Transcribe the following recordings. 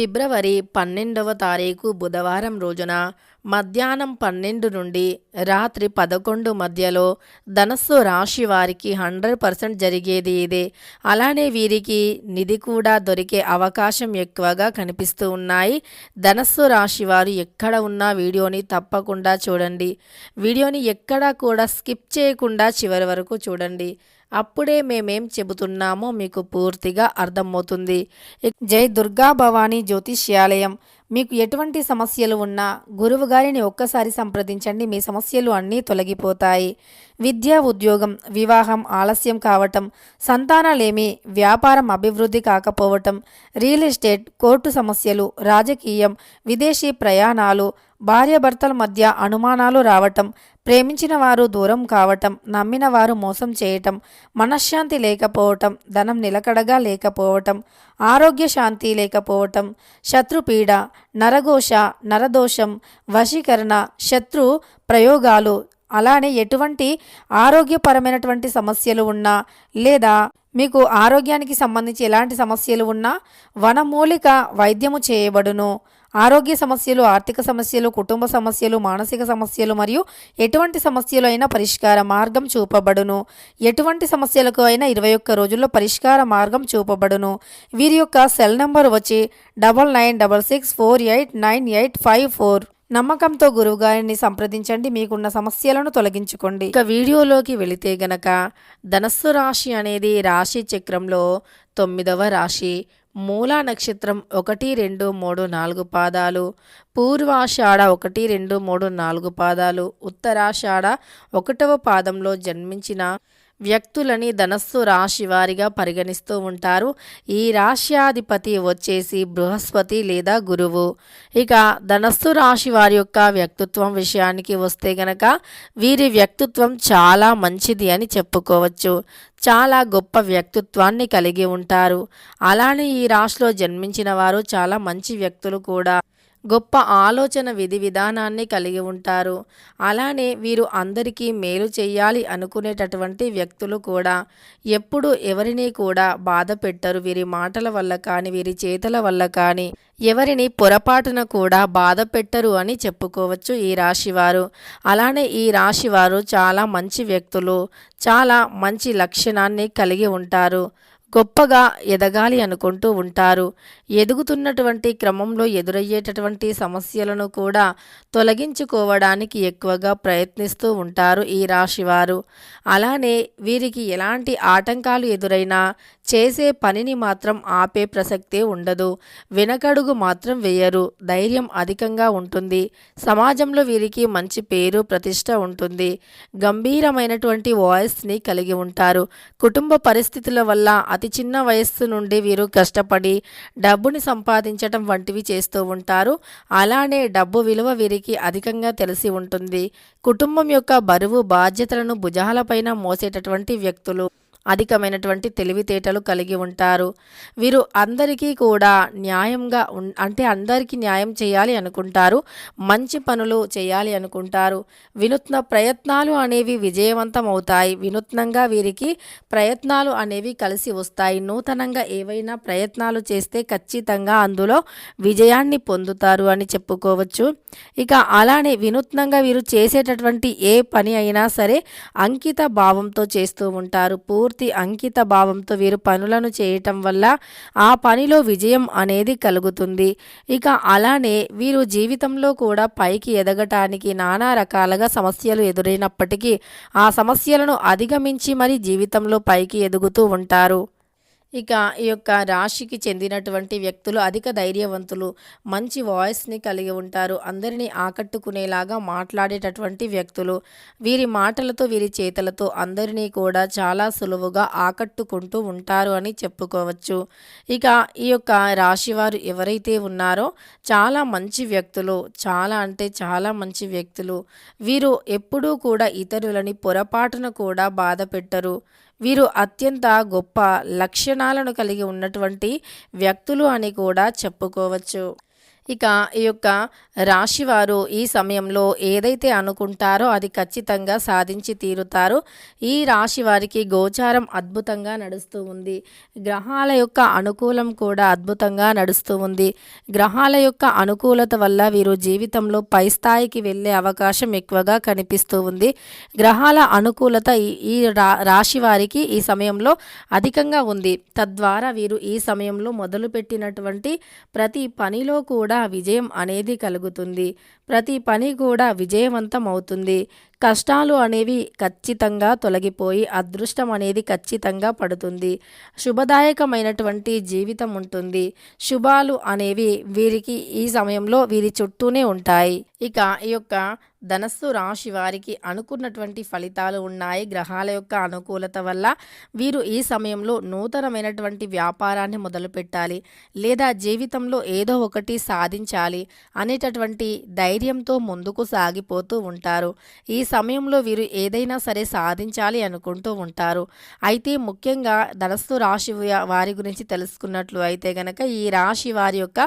ఫిబ్రవరి పన్నెండవ తారీఖు బుధవారం రోజున మధ్యాహ్నం పన్నెండు నుండి రాత్రి పదకొండు మధ్యలో ధనస్సు రాశి వారికి హండ్రెడ్ పర్సెంట్ జరిగేది ఇదే. అలానే వీరికి నిధి కూడా దొరికే అవకాశం ఎక్కువగా కనిపిస్తూ ఉన్నాయి. ధనస్సు రాశి వారు ఎక్కడ ఉన్న వీడియోని తప్పకుండా చూడండి. వీడియోని ఎక్కడా కూడా స్కిప్ చేయకుండా చివరి వరకు చూడండి. అప్పుడే మేమేం చెబుతున్నామో మీకు పూర్తిగా అర్థమవుతుంది. జై దుర్గా భవానీ జ్యోతిష్యాలయం. మీకు ఎటువంటి సమస్యలు ఉన్నా గురువు గారిని ఒక్కసారి సంప్రదించండి. మీ సమస్యలు అన్నీ తొలగిపోతాయి. విద్య ఉద్యోగం వివాహం ఆలస్యం కావటం సంతానాలేమి వ్యాపారం అభివృద్ధి కాకపోవటం రియల్ ఎస్టేట్ కోర్టు సమస్యలు రాజకీయం విదేశీ ప్రయాణాలు భార్యాభర్తల మధ్య అనుమానాలు రావటం ప్రేమించిన వారు దూరం కావటం నమ్మిన వారు మోసం చేయటం మనశ్శాంతి లేకపోవటం ధనం నిలకడగా లేకపోవటం ఆరోగ్య శాంతి లేకపోవటం శత్రుపీడ నరఘోష నరదోషం వశీకరణ శత్రు ప్రయోగాలు అలానే ఎటువంటి ఆరోగ్యపరమైనటువంటి సమస్యలు ఉన్నా లేదా మీకు ఆరోగ్యానికి సంబంధించి ఎలాంటి సమస్యలు ఉన్నా వనమూలిక వైద్యము చేయబడును. ఆరోగ్య సమస్యలు ఆర్థిక సమస్యలు కుటుంబ సమస్యలు మానసిక సమస్యలు మరియు ఎటువంటి సమస్యలు అయినా పరిష్కార మార్గం చూపబడును. ఎటువంటి సమస్యలకు అయినా ఇరవై ఒక్క రోజుల్లో పరిష్కార మార్గం చూపబడును. వీరి యొక్క సెల్ నంబర్ వచ్చి double nine double six four eight nine eight five four. నమ్మకంతో గురువుగారిని సంప్రదించండి. మీకున్న సమస్యలను తొలగించుకోండి. ఇక వీడియోలోకి వెళితే గనక ధనస్సు రాశి అనేది రాశి చక్రంలో తొమ్మిదవ రాశి. మూలా నక్షత్రం ఒకటి రెండు మూడు నాలుగు పాదాలు. పూర్వాషాఢ ఒకటి రెండు మూడు నాలుగు పాదాలు. ఉత్తరాషాఢ ఒకటవ పాదంలో జన్మించిన వ్యక్తులని ధనస్సు రాశి వారిగా పరిగణిస్తూ ఉంటారు. ఈ రాశ్యాధిపతి వచ్చేసి బృహస్పతి లేదా గురువు. ఇక ధనస్సు రాశి వారి యొక్క వ్యక్తిత్వం విషయానికి వస్తే గనక వీరి వ్యక్తిత్వం చాలా మంచిది అని చెప్పుకోవచ్చు. చాలా గొప్ప వ్యక్తిత్వాన్ని కలిగి ఉంటారు. అలానే ఈ రాశిలో జన్మించిన వారు చాలా మంచి వ్యక్తులు కూడా గొప్ప ఆలోచన విధి విధానాన్ని కలిగి ఉంటారు. అలానే వీరు అందరికీ మేలు చేయాలి అనుకునేటటువంటి వ్యక్తులు కూడా. ఎప్పుడు ఎవరిని కూడా బాధ పెట్టరు. వీరి మాటల వల్ల కానీ వీరి చేతల వల్ల కానీ ఎవరిని పొరపాటున కూడా బాధ పెట్టరు అని చెప్పుకోవచ్చు ఈ రాశివారు. అలానే ఈ రాశివారు చాలా మంచి వ్యక్తులు చాలా మంచి లక్షణాన్ని కలిగి ఉంటారు. గొప్పగా ఎదగాలి అనుకుంటూ ఉంటారు. ఎదుగుతున్నటువంటి క్రమంలో ఎదురయ్యేటటువంటి సమస్యలను కూడా తొలగించుకోవడానికి ఎక్కువగా ప్రయత్నిస్తూ ఉంటారు ఈ రాశివారు. అలానే వీరికి ఎలాంటి ఆటంకాలు ఎదురైనా చేసే పనిని మాత్రం ఆపే ప్రసక్తే ఉండదు. వెనకడుగు మాత్రం వేయరు. ధైర్యం అధికంగా ఉంటుంది. సమాజంలో వీరికి మంచి పేరు ప్రతిష్ట ఉంటుంది. గంభీరమైనటువంటి వాయిస్ని కలిగి ఉంటారు. కుటుంబ పరిస్థితుల వల్ల అతి చిన్న వయస్సు నుండి వీరు కష్టపడి డబ్బుని సంపాదించటం వంటివి చేస్తూ ఉంటారు. అలానే డబ్బు విలువ వీరికి అధికంగా తెలిసి ఉంటుంది. కుటుంబం యొక్క బరువు బాధ్యతలను భుజాలపైన మోసేటటువంటి వ్యక్తులు అధికమైనటువంటి తెలివితేటలు కలిగి ఉంటారు. వీరు అందరికీ కూడా న్యాయంగా అంటే అందరికీ న్యాయం చేయాలి అనుకుంటారు. మంచి పనులు చేయాలి అనుకుంటారు. వినూత్న ప్రయత్నాలు అనేవి విజయవంతం అవుతాయి. వినూత్నంగా వీరికి ప్రయత్నాలు అనేవి కలిసి వస్తాయి. నూతనంగా ఏవైనా ప్రయత్నాలు చేస్తే ఖచ్చితంగా అందులో విజయాన్ని పొందుతారు అని చెప్పుకోవచ్చు. ఇక అలానే వినూత్నంగా వీరు చేసేటటువంటి ఏ పని అయినా సరే అంకిత భావంతో చేస్తూ ఉంటారు. పూర్తి అంకిత భావంతో వీరు పనులను చేయటం వల్ల ఆ పనిలో విజయం అనేది కలుగుతుంది. ఇక అలానే వీరు జీవితంలో కూడా పైకి ఎదగటానికి నానా రకాలుగా సమస్యలు ఎదురైనప్పటికీ ఆ సమస్యలను అధిగమించి మరి జీవితంలో పైకి ఎదుగుతూ ఉంటారు. ఇక ఈ యొక్క రాశికి చెందినటువంటి వ్యక్తులు అధిక ధైర్యవంతులు మంచి వాయిస్ని కలిగి ఉంటారు. అందరినీ ఆకట్టుకునేలాగా మాట్లాడేటటువంటి వ్యక్తులు వీరి మాటలతో వీరి చేతలతో అందరినీ కూడా చాలా సులువుగా ఆకట్టుకుంటూ ఉంటారు అని చెప్పుకోవచ్చు. ఇక ఈ యొక్క రాశివారు ఎవరైతే ఉన్నారో చాలా మంచి వ్యక్తులు చాలా అంటే చాలా మంచి వ్యక్తులు. వీరు ఎప్పుడూ కూడా ఇతరులని పొరపాటున కూడా బాధ పెట్టరు. వీరు అత్యంత గొప్ప లక్షణాలను కలిగి ఉన్నటువంటి వ్యక్తులు అని కూడా చెప్పుకోవచ్చు. ఇక ఈ యొక్క రాశివారు ఈ సమయంలో ఏదైతే అనుకుంటారో అది ఖచ్చితంగా సాధించి తీరుతారు. ఈ రాశి వారికి గోచారం అద్భుతంగా నడుస్తూ ఉంది. గ్రహాల యొక్క అనుకూలం కూడా అద్భుతంగా నడుస్తూ ఉంది. గ్రహాల యొక్క అనుకూలత వల్ల వీరు జీవితంలో పై స్థాయికి వెళ్ళే అవకాశం ఎక్కువగా కనిపిస్తూ ఉంది. గ్రహాల అనుకూలత ఈ రా రాశి వారికి ఈ సమయంలో అధికంగా ఉంది. తద్వారా వీరు ఈ సమయంలో మొదలుపెట్టినటువంటి ప్రతి పనిలో కూడా విజయం అనేది కలుగుతుంది. ప్రతి పని కూడా విజయవంతం అవుతుంది కష్టాలు అనేవి ఖచ్చితంగా తొలగిపోయి అదృష్టం అనేది ఖచ్చితంగా పడుతుంది. శుభదాయకమైనటువంటి జీవితం ఉంటుంది. శుభాలు అనేవి వీరికి ఈ సమయంలో వీరి చుట్టూనే ఉంటాయి. ఇక ఈ యొక్క ధనస్సు రాశి వారికి అనుకున్నటువంటి ఫలితాలు ఉన్నాయి. గ్రహాల యొక్క అనుకూలత వల్ల వీరు ఈ సమయంలో నూతనమైనటువంటి వ్యాపారాన్ని మొదలుపెట్టాలి లేదా జీవితంలో ఏదో ఒకటి సాధించాలి అనేటటువంటి ధైర్యంతో ముందుకు సాగిపోతూ ఉంటారు. ఈ సమయంలో వీరు ఏదైనా సరే సాధించాలి అనుకుంటూ ఉంటారు. అయితే ముఖ్యంగా ధనస్సు రాశి వారి గురించి తెలుసుకున్నట్లు అయితే గనక ఈ రాశి వారి యొక్క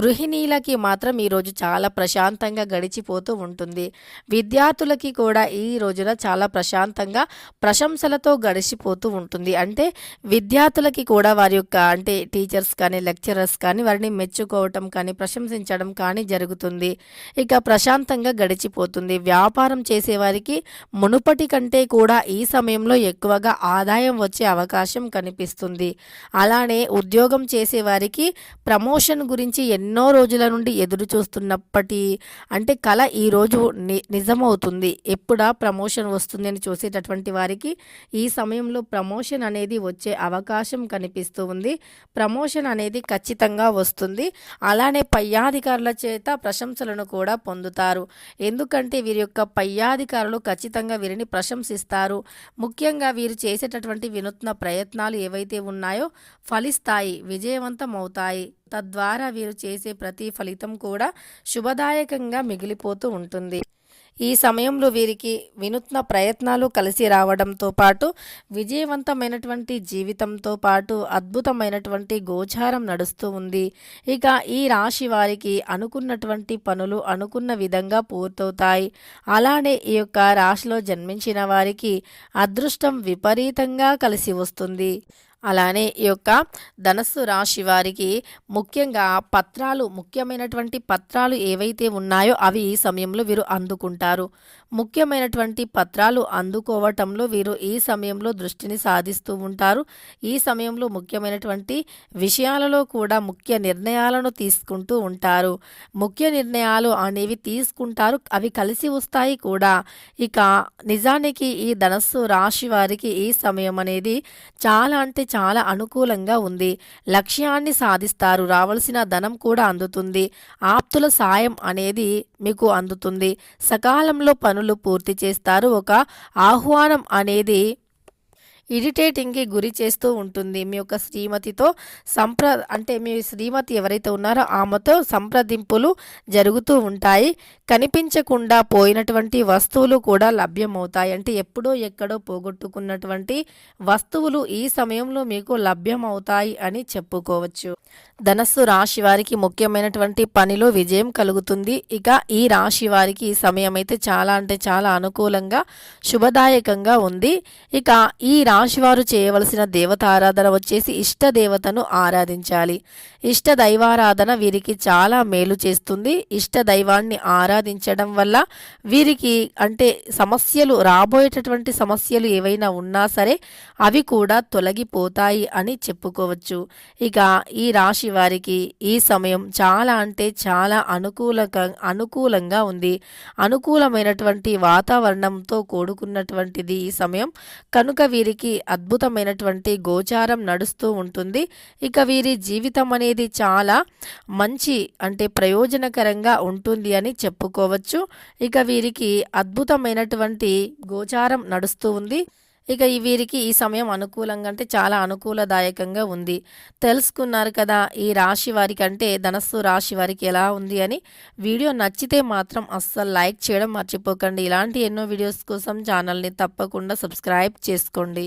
గృహిణీలకి మాత్రం ఈరోజు చాలా ప్రశాంతంగా గడిచిపోతూ ఉంటుంది. విద్యార్థులకి కూడా ఈ రోజున చాలా ప్రశాంతంగా ప్రశంసలతో గడిచిపోతూ ఉంటుంది. అంటే విద్యార్థులకి కూడా వారి యొక్క అంటే టీచర్స్ కానీ లెక్చరర్స్ కానీ వారిని మెచ్చుకోవటం కానీ ప్రశంసించడం కానీ జరుగుతుంది. ఇక ప్రశాంతంగా గడిచిపోతుంది. వ్యాపారం వారికి మునుపటి కంటే కూడా ఈ సమయంలో ఎక్కువగా ఆదాయం వచ్చే అవకాశం కనిపిస్తుంది. అలానే ఉద్యోగం చేసేవారికి ప్రమోషన్ గురించి ఎన్నో రోజుల నుండి ఎదురు చూస్తున్నప్పటి అంటే కళ ఈరోజు ని నిజమవుతుంది. ఎప్పుడా ప్రమోషన్ వస్తుంది అని చూసేటటువంటి వారికి ఈ సమయంలో ప్రమోషన్ అనేది వచ్చే అవకాశం కనిపిస్తూ ఉంది. ప్రమోషన్ అనేది ఖచ్చితంగా వస్తుంది. అలానే పయ్యాధికారుల చేత ప్రశంసలను కూడా పొందుతారు. ఎందుకంటే వీరి యొక్క అధికారులు ఖచ్చితంగా వీరిని ప్రశంసిస్తారు. ముఖ్యంగా వీరు చేసేటటువంటి వినూత్న ప్రయత్నాలు ఏవైతే ఉన్నాయో ఫలిస్తాయి విజయవంతం అవుతాయి తద్వారా వీరు చేసే ప్రతి ఫలితం కూడా శుభదాయకంగా మిగిలిపోతూ ఉంటుంది. ఈ సమయంలో వీరికి వినూత్న ప్రయత్నాలు కలిసి రావడంతో పాటు విజయవంతమైనటువంటి జీవితంతో పాటు అద్భుతమైనటువంటి గోచారం నడుస్తూ ఉంది. ఇక ఈ రాశి వారికి అనుకున్నటువంటి పనులు అనుకున్న విధంగా పూర్తవుతాయి. అలానే ఈ యొక్క రాశిలో జన్మించిన వారికి అదృష్టం విపరీతంగా కలిసి వస్తుంది. అలానే ఈ యొక్క ధనస్సు రాశి వారికి ముఖ్యంగా పత్రాలు ముఖ్యమైనటువంటి పత్రాలు ఏవైతే ఉన్నాయో అవి ఈ సమయంలో వీరు అందుకుంటారు. ముఖ్యమైనటువంటి పత్రాలు అందుకోవటంలో వీరు ఈ సమయంలో దృష్టిని సాధిస్తూ ఉంటారు. ఈ సమయంలో ముఖ్యమైనటువంటి విషయాలలో కూడా ముఖ్య నిర్ణయాలను తీసుకుంటూ ఉంటారు. ముఖ్య నిర్ణయాలు అనేవి తీసుకుంటారు అవి కలిసి వస్తాయి కూడా. ఇక నిజానికి ఈ ధనస్సు రాశి వారికి ఈ సమయం అనేది చాలా అంటే చాలా అనుకూలంగా ఉంది. లక్ష్యాన్ని సాధిస్తారు. రావాల్సిన ధనం కూడా అందుతుంది. ఆప్తుల సాయం అనేది మీకు అందుతుంది. సకాలంలో పనులు పూర్తి చేస్తారు. ఒక ఆహ్వానం అనేది ఇరిటేటింగ్కి గురి చేస్తూ ఉంటుంది. మీ యొక్క శ్రీమతితో సంప్ర అంటే మీ శ్రీమతి ఎవరైతే ఉన్నారో ఆమెతో సంప్రదింపులు జరుగుతూ ఉంటాయి. కనిపించకుండా పోయినటువంటి వస్తువులు కూడా లభ్యమవుతాయి. అంటే ఎప్పుడో ఎక్కడో పోగొట్టుకున్నటువంటి వస్తువులు ఈ సమయంలో మీకు లభ్యమవుతాయి అని చెప్పుకోవచ్చు. ధనస్సు రాశి వారికి ముఖ్యమైనటువంటి పనిలో విజయం కలుగుతుంది. ఇక ఈ రాశి వారికి ఈ సమయం అయితే చాలా అంటే చాలా అనుకూలంగా శుభదాయకంగా ఉంది. ఇక ఈ రాశివారు చేయవలసిన దేవతారాధన వచ్చేసి ఇష్ట దేవతను ఆరాధించాలి. ఇష్ట దైవారాధన వీరికి చాలా మేలు చేస్తుంది. ఇష్ట దైవాన్ని ఆరాధించడం వల్ల వీరికి అంటే సమస్యలు రాబోయేటటువంటి సమస్యలు ఏవైనా ఉన్నా సరే అవి కూడా తొలగిపోతాయి అని చెప్పుకోవచ్చు. ఇక ఈ రాశి వారికి ఈ సమయం చాలా అంటే చాలా అనుకూల అనుకూలంగా ఉంది. అనుకూలమైనటువంటి వాతావరణంతో కూడుకున్నటువంటిది ఈ సమయం. కనుక వీరికి వీరికి అద్భుతమైనటువంటి గోచారం నడుస్తూ ఉంటుంది. ఇక వీరి జీవితం అనేది చాలా మంచి అంటే ప్రయోజనకరంగా ఉంటుంది అని చెప్పుకోవచ్చు. ఇక వీరికి అద్భుతమైనటువంటి గోచారం నడుస్తూ ఉంది. ఇక ఈ వీరికి ఈ సమయం అనుకూలంగా అంటే చాలా అనుకూలదాయకంగా ఉంది. తెలుసుకున్నారు కదా ఈ రాశి వారికి అంటే ధనస్సు రాశి వారికి ఎలా ఉంది అని. వీడియో నచ్చితే మాత్రం అస్సలు లైక్ చేయడం మర్చిపోకండి. ఇలాంటి ఎన్నో వీడియోస్ కోసం ఛానల్ని తప్పకుండా సబ్స్క్రైబ్ చేసుకోండి.